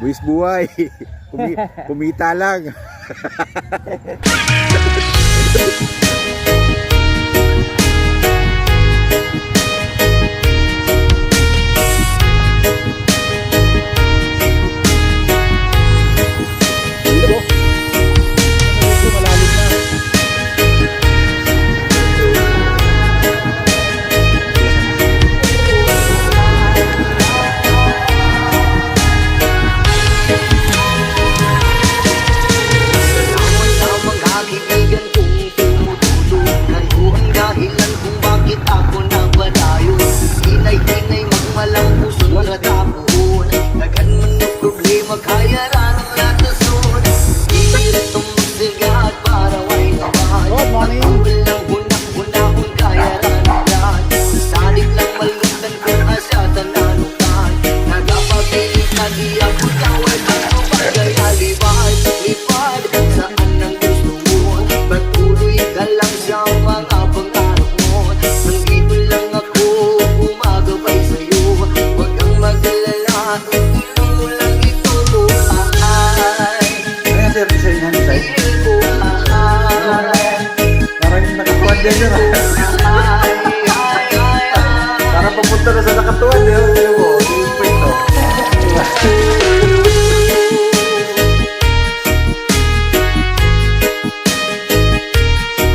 Buwis buhay. Kumita lang. Inay-inay mong malang puso na tapuon Dagan man ng problema kaya na Parang nakakuha din yun. Ah.